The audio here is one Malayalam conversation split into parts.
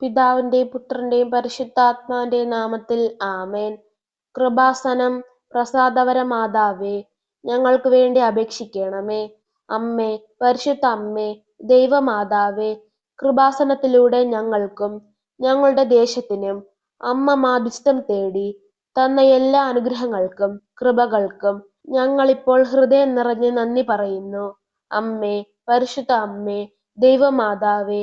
പിതാവിന്റെയും പുത്രന്റെയും പരിശുദ്ധാത്മാവിന്റെയും നാമത്തിൽ ആമേൻ. കൃപാസനം പ്രസാദവര മാതാവേ, ഞങ്ങൾക്ക് വേണ്ടി അപേക്ഷിക്കണമേ. അമ്മേ, പരിശുദ്ധ അമ്മേ, ദൈവമാതാവേ, കൃപാസനത്തിലൂടെ ഞങ്ങൾക്കും ഞങ്ങളുടെ ദേശത്തിനും അമ്മ മാധ്യസ്ഥം തേടി തന്ന എല്ലാ അനുഗ്രഹങ്ങൾക്കും കൃപകൾക്കും ഞങ്ങളിപ്പോൾ ഹൃദയം നിറഞ്ഞ് നന്ദി പറയുന്നു. അമ്മേ, പരിശുദ്ധ അമ്മേ, ദൈവമാതാവേ,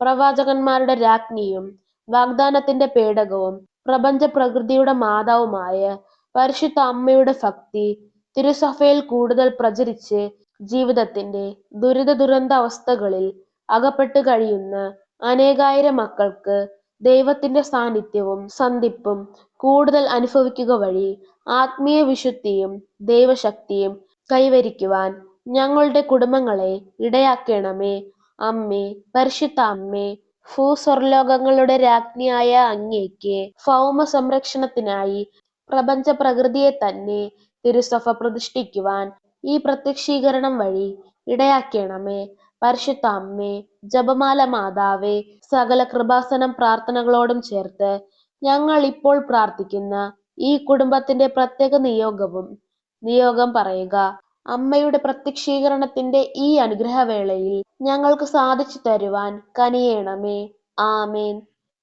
പ്രവാചകന്മാരുടെ രാജ്ഞിയും വാഗ്ദാനത്തിന്റെ പേടകവും പ്രപഞ്ച പ്രകൃതിയുടെ മാതാവുമായ പരിശുദ്ധ അമ്മയുടെ ഭക്തി തിരുസഭയിൽ കൂടുതൽ പ്രചരിച്ച് ജീവിതത്തിന്റെ ദുരിത ദുരന്ത അവസ്ഥകളിൽ അകപ്പെട്ട് കഴിയുന്ന അനേകായിരം മക്കൾക്ക് ദൈവത്തിന്റെ സാന്നിധ്യവും സന്ധിപ്പും കൂടുതൽ അനുഭവിക്കുക വഴി ആത്മീയ വിശുദ്ധിയും ദൈവശക്തിയും കൈവരിക്കുവാൻ ഞങ്ങളുടെ കുടുംബങ്ങളെ ഇടയാക്കണമേ. അമ്മേ, പരിശുദ്ധ അമ്മേ, ഭൂസ്വർലോകങ്ങളുടെ രാജ്ഞിയായ അങ്ങേക്ക് ഭൗമ സംരക്ഷണത്തിനായി പ്രപഞ്ച പ്രകൃതിയെ പ്രപഞ്ചപ്രകൃതിയെത്തന്നെ തിരുസഭ പ്രതിഷ്ഠിക്കുവാൻ ഈ പ്രത്യക്ഷീകരണം വഴി ഇടയാക്കണമേ. പരിശുദ്ധ അമ്മേ, ജപമാല മാതാവേ, സകല കൃപാസനം പ്രാർത്ഥനകളോടും ചേർത്ത് ഞങ്ങൾ ഇപ്പോൾ പ്രാർത്ഥിക്കുന്ന ഈ കുടുംബത്തിന്റെ പ്രത്യേക നിയോഗവും നിയോഗം പറയുക. അമ്മയുടെ പ്രത്യക്ഷീകരണത്തിന്റെ ഈ അനുഗ്രഹവേളയിൽ ഞങ്ങൾക്ക് സാധിച്ചു തരുവാൻ കനിയേണമേ ആമേൻ.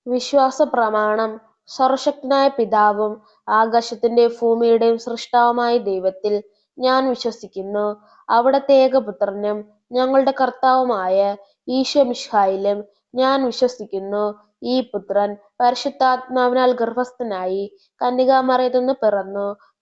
വിശ്വാസ പ്രമാണം സർവശക്തനായ പിതാവും ആകാശത്തിന്റെയും ഭൂമിയുടെയും സൃഷ്ടാവുമായ ദൈവത്തിൽ ഞാൻ വിശ്വസിക്കുന്നു. അവിടത്തെ ഏകപുത്രനും ഞങ്ങളുടെ കർത്താവുമായ ഈശോ മിഷായിലും ഞാൻ വിശ്വസിക്കുന്നു. ഈ പുത്രൻ പരിശുദ്ധാത്മാവിനാൽ ഗർഭസ്ഥനായി കന്യകാമറിയത്തിൽനിന്ന് പിറന്നു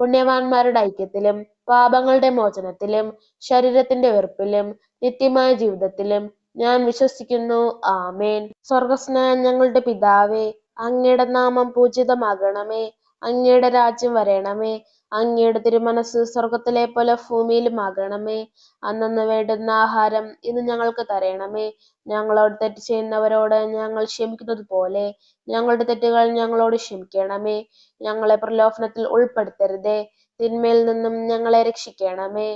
പുണ്യവാന്മാരുടെ ഐക്യത്തിലും പാപങ്ങളുടെ മോചനത്തിലും ശരീരത്തിന്റെ വെറുപ്പിലും നിത്യമായ ജീവിതത്തിലും ഞാൻ വിശ്വസിക്കുന്നു. ആമേൻ. സ്വർഗസ്നേഹം ഞങ്ങളുടെ പിതാവേ, അങ്ങയുടെ നാമം പൂജിതമാകണമേ. അങ്ങയുടെ രാജ്യം വരണമേ. അങ്ങയുടെ തിരുമനസ്സ് പോലെ ഭൂമിയിലും ആകണമേ. അന്നന്ന് വേണ്ടുന്ന ആഹാരം ഇന്ന് ഞങ്ങൾക്ക് തരണമേ. ഞങ്ങളോട് തെറ്റ് ചെയ്യുന്നവരോട് ഞങ്ങൾ ക്ഷമിക്കുന്നത് പോലെ ഞങ്ങളുടെ തെറ്റുകൾ ഞങ്ങളോട് ക്ഷമിക്കണമേ. ഞങ്ങളെ പ്രലോഭനത്തിൽ ഉൾപ്പെടുത്തരുതേ, തിന്മയിൽ നിന്നും ഞങ്ങളെ രക്ഷിക്കണമേ.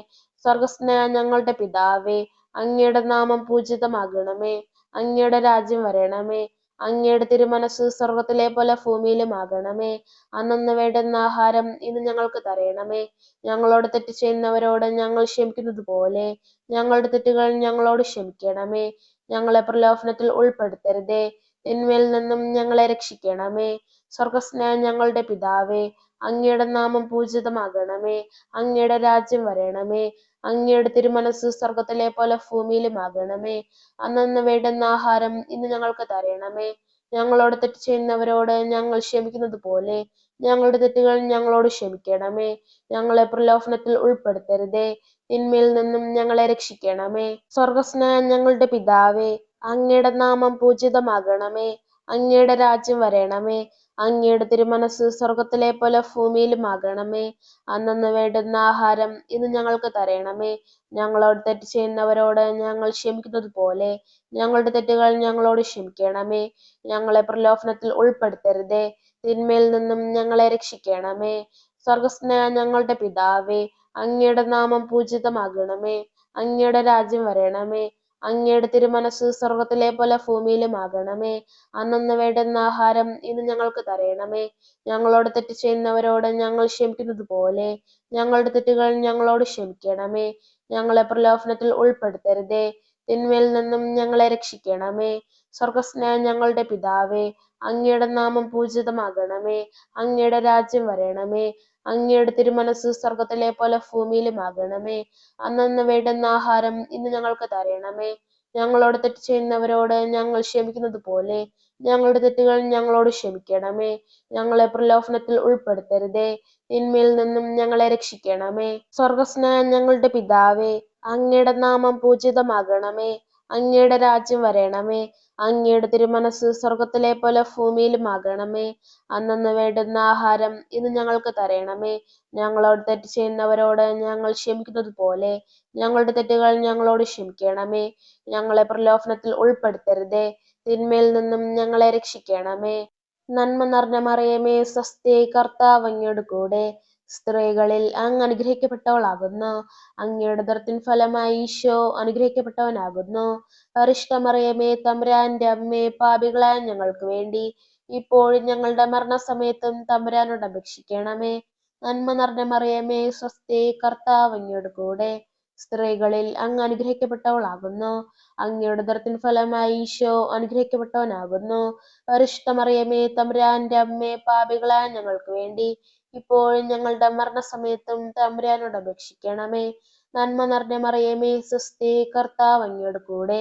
സ്വർഗസ്ഥനായ ഞങ്ങളുടെ പിതാവേ, അങ്ങയുടെ നാമം പൂജിതമാകണമേ. അങ്ങയുടെ രാജ്യം വരണമേ. അങ്ങയുടെ തിരുമനസ്സ് പോലെ ഭൂമിയിലും ആകണമേ. അന്നന്ന് വേണ്ടുന്ന ആഹാരം ഇന്ന് ഞങ്ങൾക്ക് തരണമേ. ഞങ്ങളോട് തെറ്റ് ചെയ്യുന്നവരോട് ഞങ്ങൾ ക്ഷമിക്കുന്നത് പോലെ ഞങ്ങളുടെ തെറ്റുകൾ ഞങ്ങളോട് ക്ഷമിക്കണമേ. ഞങ്ങളെ പ്രലോഭനത്തിൽ ഉൾപ്പെടുത്തരുതേ, തിന്മയിൽ നിന്നും ഞങ്ങളെ രക്ഷിക്കണമേ. സ്വർഗസ്ഥനായ ഞങ്ങളുടെ പിതാവേ, അങ്ങയുടെ നാമം പൂജിതമാകണമേ. അങ്ങയുടെ രാജ്യം വരണമേ. അങ്ങയുടെ തിരുമനസ്സ് സ്വർഗത്തിലെപ്പോലെ ഭൂമിയിലും ആകണമേ. അന്നന്ന് വേണ്ടുന്ന ആഹാരം ഇന്ന് ഞങ്ങൾക്ക് തരണമേ. ഞങ്ങളോട് തെറ്റ് ചെയ്യുന്നവരോട് ഞങ്ങൾ ക്ഷമിക്കുന്നത് പോലെ ഞങ്ങളുടെ തെറ്റുകൾ ഞങ്ങളോട് ക്ഷമിക്കണമേ. ഞങ്ങളെ പ്രലോഭനത്തിൽ ഉൾപ്പെടുത്തരുതേ, തിന്മയിൽ നിന്നും ഞങ്ങളെ രക്ഷിക്കണമേ. സ്വർഗസ്ഥനായ ഞങ്ങളുടെ പിതാവേ, അങ്ങയുടെ നാമം പൂജിതമാകണമേ. അങ്ങയുടെ രാജ്യം വരണമേ. അങ്ങയുടെ തിരുമനസ്സ് പോലെ ഭൂമിയിലും ആകണമേ. അന്നന്ന് വേണ്ടുന്ന ആഹാരം ഇന്ന് ഞങ്ങൾക്ക് തരണമേ. ഞങ്ങളോട് തെറ്റ് ചെയ്യുന്നവരോട് ഞങ്ങൾ ക്ഷമിക്കുന്നത് പോലെ ഞങ്ങളുടെ തെറ്റുകൾ ഞങ്ങളോട് ക്ഷമിക്കണമേ. ഞങ്ങളെ പ്രലോഭനത്തിൽ ഉൾപ്പെടുത്തരുതേ, തിന്മയിൽ നിന്നും ഞങ്ങളെ രക്ഷിക്കണമേ. സ്വർഗസ്നേഹ ഞങ്ങളുടെ പിതാവേ, അങ്ങയുടെ നാമം പൂജിതമാകണമേ. അങ്ങയുടെ രാജ്യം വരണമേ. അങ്ങയുടെ തിരുമനസ്സ് പോലെ ഭൂമിയിലും ആകണമേ. അന്നന്ന് വേണ്ടുന്ന ആഹാരം ഇന്ന് ഞങ്ങൾക്ക് തരണമേ. ഞങ്ങളോട് തെറ്റ് ചെയ്യുന്നവരോട് ഞങ്ങൾ ക്ഷമിക്കുന്നത് പോലെ ഞങ്ങളുടെ തെറ്റുകൾ ഞങ്ങളോട് ക്ഷമിക്കണമേ. ഞങ്ങളെ പ്രലോഭനത്തിൽ ഉൾപ്പെടുത്തരുതേ, തിന്മയിൽ നിന്നും ഞങ്ങളെ രക്ഷിക്കണമേ. സ്വർഗസ്ഥനായ ഞങ്ങളുടെ പിതാവേ, അങ്ങയുടെ നാമം പൂജിതമാകണമേ. അങ്ങയുടെ രാജ്യം വരണമേ. അങ്ങയുടെ തിരുമനസ് സ്വർഗത്തിലെ പോലെ ഭൂമിയിലുമാകണമേ. അന്നന്ന് വേണ്ടുന്ന ആഹാരം ഇന്ന് ഞങ്ങൾക്ക് തരണമേ. ഞങ്ങളോട് തെറ്റ് ചെയ്യുന്നവരോട് ഞങ്ങൾ ക്ഷമിക്കുന്നത് പോലെ ഞങ്ങളുടെ തെറ്റുകൾ ഞങ്ങളോട് ക്ഷമിക്കണമേ. ഞങ്ങളെ പ്രലോഭനത്തിൽ ഉൾപ്പെടുത്തരുതേ. നിന്മയിൽ നിന്നും ഞങ്ങളെ രക്ഷിക്കണമേ. സ്വർഗസ്നായ ഞങ്ങളുടെ പിതാവേ അങ്ങയുടെ നാമം പൂജിതമാകണമേ. അങ്ങയുടെ രാജ്യം വരയണമേ അങ്ങയുടെ തിരുമനസ് സ്വർഗത്തിലെ പോലെ ഭൂമിയിലുമാകണമേ അന്നന്ന് വേണ്ടുന്ന ആഹാരം ഇന്ന് ഞങ്ങൾക്ക് തരണമേ. ഞങ്ങളോട് തെറ്റ് ചെയ്യുന്നവരോട് ഞങ്ങൾ ക്ഷമിക്കുന്നത് പോലെ ഞങ്ങളുടെ തെറ്റുകൾ ഞങ്ങളോട് ക്ഷമിക്കണമേ. ഞങ്ങളെ പ്രലോഭനത്തിൽ ഉൾപ്പെടുത്തരുതേ. തിന്മയിൽ നിന്നും ഞങ്ങളെ രക്ഷിക്കണമേ. നന്മ നിറഞ്ഞ മറിയമേ സ്വസ്തി കൂടെ. സ്ത്രീകളിൽ അങ്ങ് അനുഗ്രഹിക്കപ്പെട്ടവളാകുന്നു. അങ്ങയുടെ ദർത്തിൻ ഫലമായി ഈശോ അനുഗ്രഹിക്കപ്പെട്ടവനാകുന്നു. പരിഷ്ടമറിയമേ തമരാന്റെ അമ്മേ പാപികളായ ഞങ്ങൾക്ക് വേണ്ടി ഇപ്പോഴും ഞങ്ങളുടെ മരണസമയത്തും തമ്പുരാനോട് അപേക്ഷിക്കണമേ. നന്മ നിറഞ്ഞ മറിയമേ സ്വസ്തി കർത്താവ് അങ്ങയുടെ കൂടെ. സ്ത്രീകളിൽ അങ്ങ് അനുഗ്രഹിക്കപ്പെട്ടവളാകുന്നു. അങ്ങയുടെ ഉദരത്തിൻ ഫലമായി ഈശോ അനുഗ്രഹിക്കപ്പെട്ടവനാകുന്നു. പരിശുദ്ധമറിയമേ തമ്പുരാന്റെ അമ്മേ പാപികളായ ഞങ്ങൾക്ക് വേണ്ടി ഇപ്പോഴും ഞങ്ങളുടെ മരണസമയത്തും തമ്പുരാനോട് അപേക്ഷിക്കണമേ. നന്മ നിറഞ്ഞ മറിയമേ സുസ്ഥി കർത്താവ് അങ്ങയുടെ കൂടെ.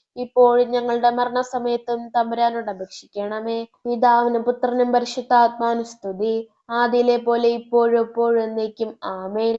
ഇപ്പോഴും ഞങ്ങളുടെ മരണസമയത്തും തമ്പുരാനോട് അപേക്ഷിക്കണമേ. പിതാവിനും പുത്രനും പരിശുദ്ധാത്മാവിനും സ്തുതി. ആദിയിലെ പോലെ ഇപ്പോഴും എപ്പോഴും എന്നേക്കും. ആമേൻ.